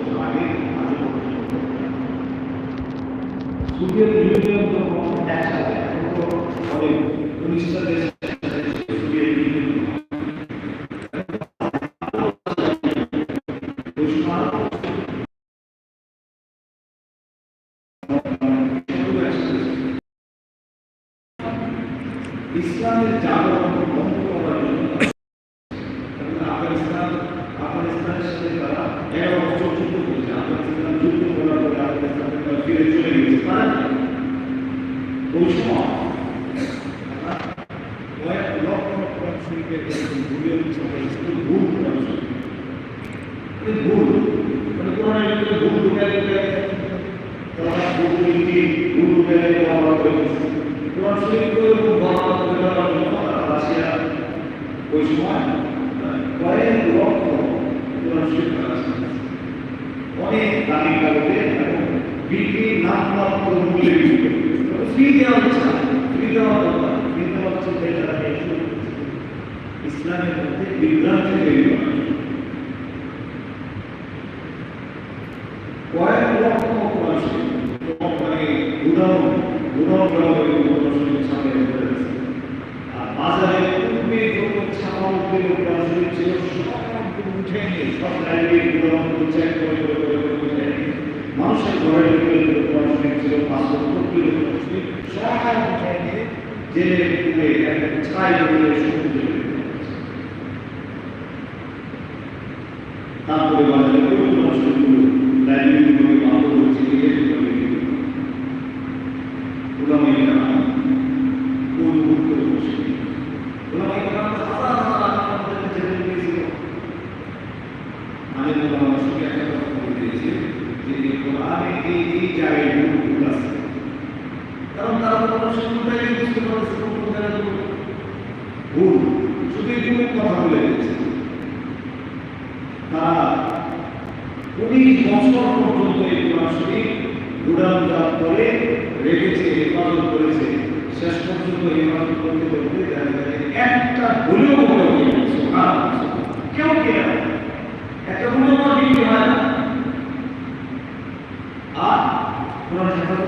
সময় ইসলামের জাগরণ বন্ধ করার জন্য এবং আফগানিস্তান আফগানিস্তানের সাথে তারা এগারো বছর যুদ্ধ করেছে আফগানিস্তান যুদ্ধ করার পরে আফগানিস্তান থেকে তারা ফিরে চলে গেছে পারেন ওই সময় কয়েক লক্ষ কোরআন শরীফের এরকম ভুলের পিছনে শুধু ভুল কোরআন শরীফ মানে ভুল মানে কোরআনের ভিতরে ভুল ঢুকায় ঢুকায় তারা ভুল নীতি ভুল ঢুকায় ব্যবহার করে দিচ্ছে কোরআন শরীফ করে খুব ভালো করে দেওয়ার জন্য তারা রাশিয়া ওই সময় কয়েক লক্ষ। অনেক দামি কাগজে বিক্রি নামমাত্র মূল্যে বিক্রি করে ফ্রি দেওয়া হচ্ছে ফ্রি দেওয়া দরকার দেওয়া হচ্ছে করেছে। ইসলামের মধ্যে বিভ্রান্তি তৈরি করা কয়েক লক্ষ শরীফ মানে উদাহরণ উদাহরণ দেওয়া শরীফ সামনে তারপরে দিয়ে উলামাইরা উদ্ভুত করে বসে উলামাইরা হাজার হাজার আমাদেরকে জেনে নিয়েছিল আমি উলামার সঙ্গে একটা কথা বলে দিয়েছি যে এই কোরআনে এই এই জায়গায় ভুল ভুল আছে কারণ তারা তো কোনো শুরুটাই বুঝতে পারছে কোন কোন জায়গায় ভুল ভুল শুধু এইটুকু কথা বলে দিয়েছে তারা উনিশ বছর পর্যন্ত এই কোরআন শরীফ উড়ান জাত করে রেখেছে হেফাজত করেছে শেষ পর্যন্ত হেফাজত করতে করতে দেখা যায় একটা ভুলেও বড় হয়ে গেছে কেউ কে একটা ভুলেও আমার বিক্রি হয় না আর কোরআন হেফাজত কেমন করব যে আল্লাহ বলেছেন ইন্না নাহনু নাযালনা যিকরা আমি কোরআনকে হেফাজত করব তখন আল্লাহ পাকের পরিস্থিতি এমন ছিল যে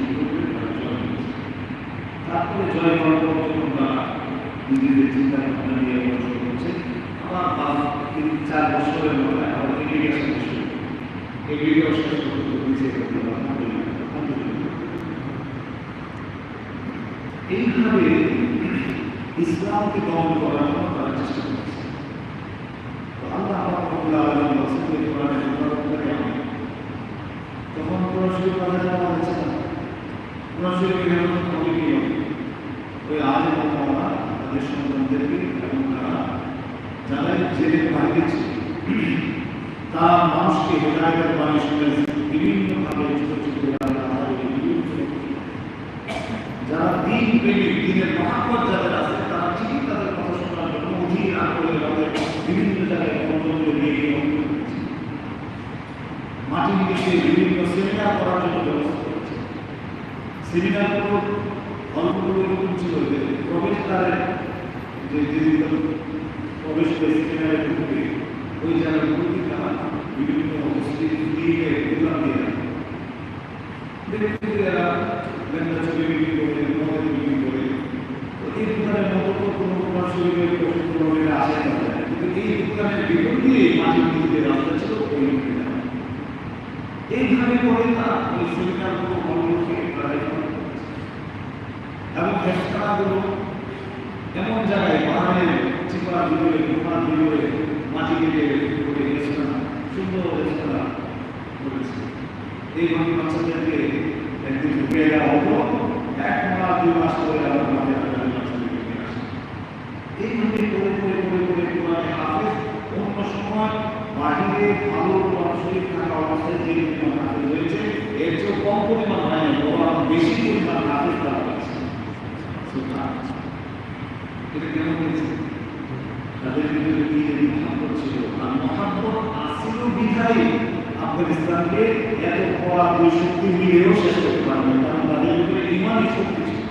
যুদ্ধ করে তারা জয় তারপরে জয় করার যখন তারা নিজেদের চিন্তা তিন, চার বছরের মধ্যে আমার আসতে শুরু এগিয়ে শুরু এইভাবে ইসলামকে দমন করার জন্য তারা চেষ্টা করছে। তখন শরীফ পড়া যাওয়া হয়েছে না কোরআন শরীফ নিরাপদ হবে কি হবে ওই আলেম আল্লাহ তাদের সন্তানদেরকে এবং তারা, যারা জেলের বাইরে ছিল তারা মানুষকে হেদায়তের বাণী শুনেছে বিভিন্নভাবে ছোট ছোট যারা দিন প্রেমিক দিনের মহাপত যাদের আছে, তারা ঠিকই তাদের কথা শোনার জন্য অধীর আগ্রহে তাদের বিভিন্ন জায়গায় কর্মগুলো মাটি নিচে বিভিন্ন সেমিনার করার জন্য ব্যবস্থা করেছে। সেমিনারগুলো ছিল যে প্রবেশদ্বারে যে প্রবেশ করে ঢুকবে, ওই বিভিন্ন দিয়ে রাখে এই কোনো এই দোকানের ভিতর দিয়ে মাটির দিকে রাস্তা ছিল ওই দিকে এইভাবে করে তারা ওই সেমিনারগুলো মানুষকে এবং হেসখানাগুলো এমন জায়গায় পাহাড়ের চিপা ভিতরে গুহার ভিতরে মাটি কেটে করে হেসখানা সুন্দর হেসখানা করেছে এইভাবে বাচ্চাদেরকে একদিন ঢুকে দেওয়া হতো। এক মাস দুই মাস করে আবার আসে এইভাবে করে করে করে করে কোরআনে হাফেজ অন্য সময় বাহিরে ভালো কোরআন থাকা অবস্থায় যে পরিমাণ হাফেজ হয়েছে এর চেয়ে কম পরিমাণ হয়নি বরং বেশি পরিমাণ হাফেজ তারা হয়েছে এটা কেন হয়েছে? তাদের ভিতরে কি যে মহাব্বত ছিল? আর মহাব্বত আসিল বিধায় আফগানিস্তানকে এত পড়া দুই শক্তি মিলেও শেষ করতে পারবে কারণ তাদের ভিতরে ইমানই শক্তি ছিল।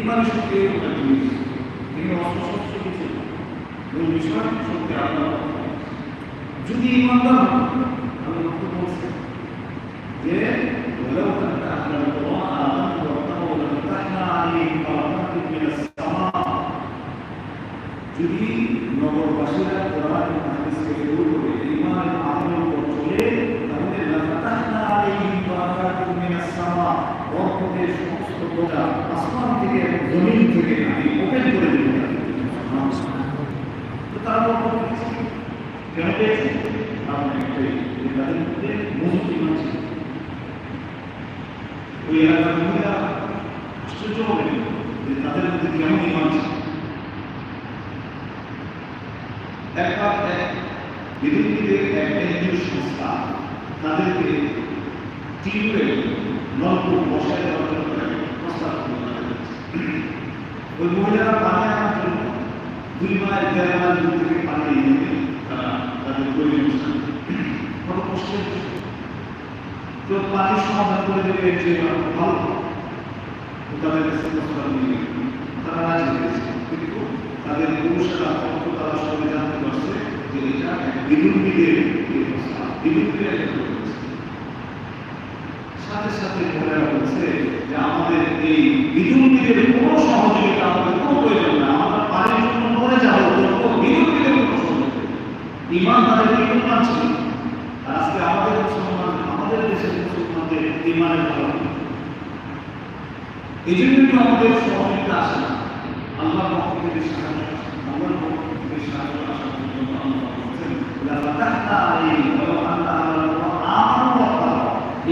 ইমানই শক্তি এরকম একটা জিনিস কিন্তু অস্ত্র না। মূল বিষয় শক্তি আল্লাহ যদি ইমানদার হন, আমি মাত্র বলছি যে ولو أن أهل القرى آمنوا واتقوا لفتحنا عليهم بركات من السماء যদি নগরবাসীরা কোরআন এবং হাদিসকে ফলো করে ঈমান এবং আমলের উপর চলে তাহলে লাফাতাহনা আলাইহিম বারাকাতুম মিনাস সামা বরকতের সমস্ত দরজা আসমান থেকে এবং জমিন থেকে আমি ওপেন করে দেব তো তারা বরকত পেয়েছে কেন তাদের মধ্যে ওই এলাকার মহিলা আশ্চর্য সংস্থা তাদেরকে বসায় প্রস্তাব। ওই মহিলারা পানি আনার দুই মাইল দেড় মাইল দূর থেকে পানি এনে তাদের তো পানির সমাধান করে দেবে যে ভালো তাদের কাছে তারা রাজি হয়েছে কিন্তু তাদের তারা সবাই জানতে পারছে যে এটা সাথে সাথে মহিলারা বলছে যে আমাদের এই বিদুর্মীদের কোনো সহযোগিতা আমাদের কোনো প্রয়োজন না আমরা পানির জন্য মরে যাব তবুও বিদুর্মীদের কোনো সহযোগিতা নেই। ইমান তাদের ইমান ছিল? আজকে আমাদের মুসলমান আমাদের দেশের মুসলমানদের ইমানের ভালো এই জন্য তো আমাদের সহযোগিতা আসে না। আল্লাহ পক্ষ সাহায্য সাহায্য আল্লাহ বলছেন, "লাফাতাহনা আলাইহিম ওয়ালাউ আন্না আহলাল আমানু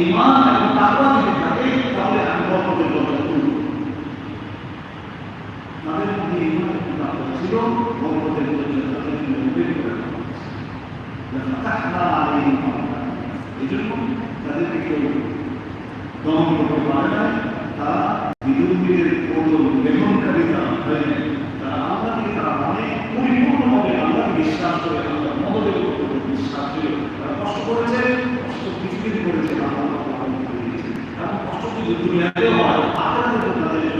এবং তাকওয়া যদি থাকে তাহলে আমি বরকতের দরজা খুলব। তাদের মধ্যে ঈমান এবং তাকওয়া ছিল, ওপেন করে দেওয়া হয়েছে। লাফাতাহনা আলাইহিম ওয়ালাউ এই জন্য তাদেরকে কেউ দমন করতে পারে না তারা বিদুর্মীদের প্রবল বেগমকারী হয়ে তারা আল্লাহকে তারা মানে পরিপূর্ণভাবে আল্লাহকে বিশ্বাস করে আল্লাহ মদদের উপর বিশ্বাস ছিল তারা কষ্ট করেছে কষ্ট কিছুদিন করেছে আল্লাহ করে কষ্ট যদি দুনিয়াতে হয় আখেরাতে তাদের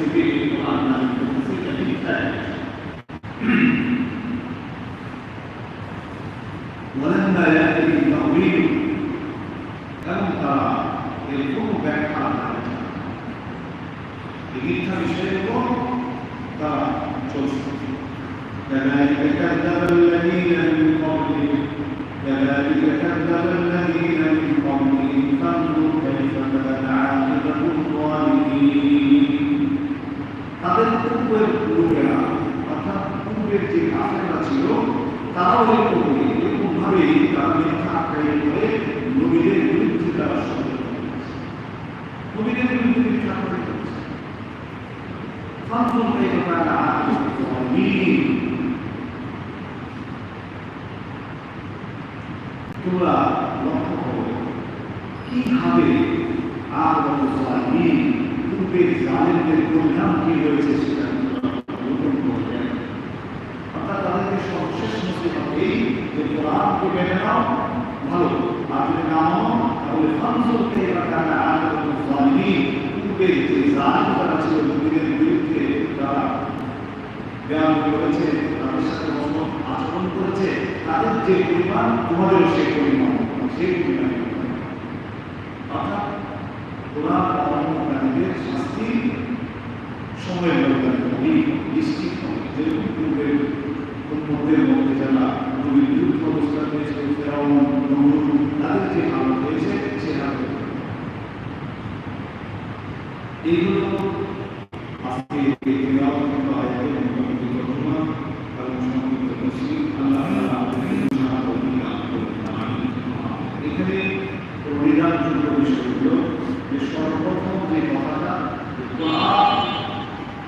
ولما يأتي التأويل لم ترى يكون ব্যাখ্যা এই মিথ্যা বিষয়ের উপর তারা চলছে كذلك كذب الذين من قبلهم كذلك كذب الذين من قبلهم فانظر كيف كان عاقبة الظالمين তাদের পূর্বের লোকেরা অর্থাৎ পূর্বের যে কাফেররা ছিল তারাও এরকম এরকম এইভাবে তাদের আক্রায় করে নবীদের বিরুদ্ধে তারা ষড়যন্ত্র করছে নবীদের বিরুদ্ধে মিথ্যা করে করছে ফান্তুম কাইফা তোমরা লক্ষ্য করো কিভাবে আর পূর্বের জালেমদের পরিণাম কি যে পরিমাণ তোমাদেরও সেই পরিমাণ সেই পরিমাণ অর্থাৎ শাস্তি সময়ের ব্যবধানে নিশ্চিত হবে। যেরকম পূর্বের মধ্যে যারা বিরুদ্ধে তাদের যে হালত হয়েছে, সে হালত এইগুলো আজকে এবং সংক্ষিপ্ত তফসির আল্লাহ এখানে পরিধানযোগ্য বিষয় হলো যে সর্বপ্রথম যে কথাটা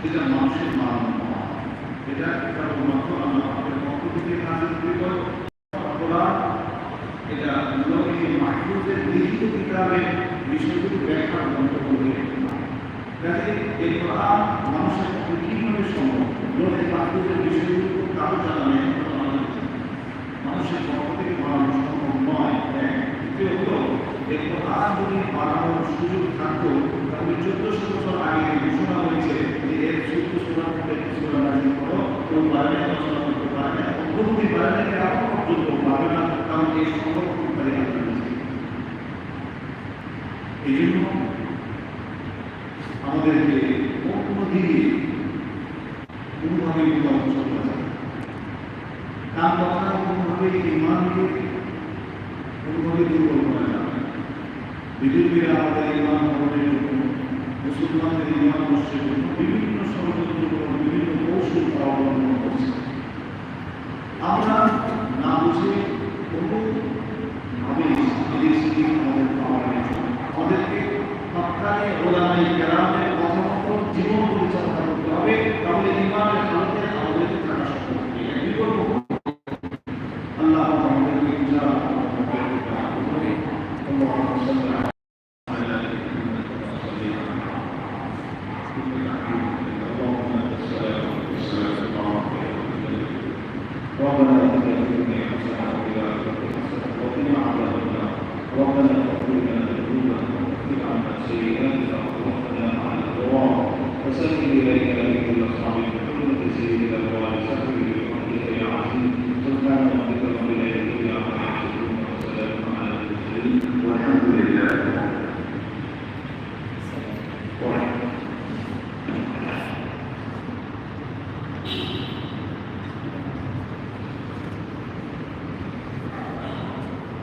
এটা মানুষের নয়। এটা কেবলমাত্র আল্লাহ পাকের পক্ষ থেকে নাজিলকৃত কোরআন এটা নবী মাহফুজের লিখিত কিতাবের বিষয়গুলো ব্যাখ্যা গ্রন্থ করে কাজে এই কোরআন মানুষের পক্ষে কীভাবে সম্ভব নবী মাহফুজের বিষয়গুলো কারও জানা নেই অথবা আমাদের জানা নেই। মানুষের পক্ষ থেকে বানানো সম্ভব নয় এক দ্বিতীয়ত কোরআন যদি বানানোর সুযোগ থাকতো, তাহলে চোদ্দশো বছর আগে ঘোষণা হয়েছে যে এর চোদ্দ সোনা থেকে একটি সোনা নাজিল করো কেউ পারে না রচনা করতে পারে না। অগ্রগতি পারে পর্যন্ত পাবে না কারণ এই সংরক্ষণকারী এই জন্য আমাদেরকে অন্য দিকে কোনোভাবে বিকল্প চলতে যায় তার কথা কোনোভাবে ইমানকে কোনোভাবে দুর্বল করা না। বিজেপিরা আমাদের ইমান ভবনের জন্য মুসলমানদের ইমান নষ্টের জন্য বিভিন্ন ষড়যন্ত্র বিভিন্ন কৌশল অবলম্বন করছে আমরা না বুঝে কোনো ভাবে থেকে আমাদের পাওয়া আমাদেরকে সপ্তাহে ওলামাই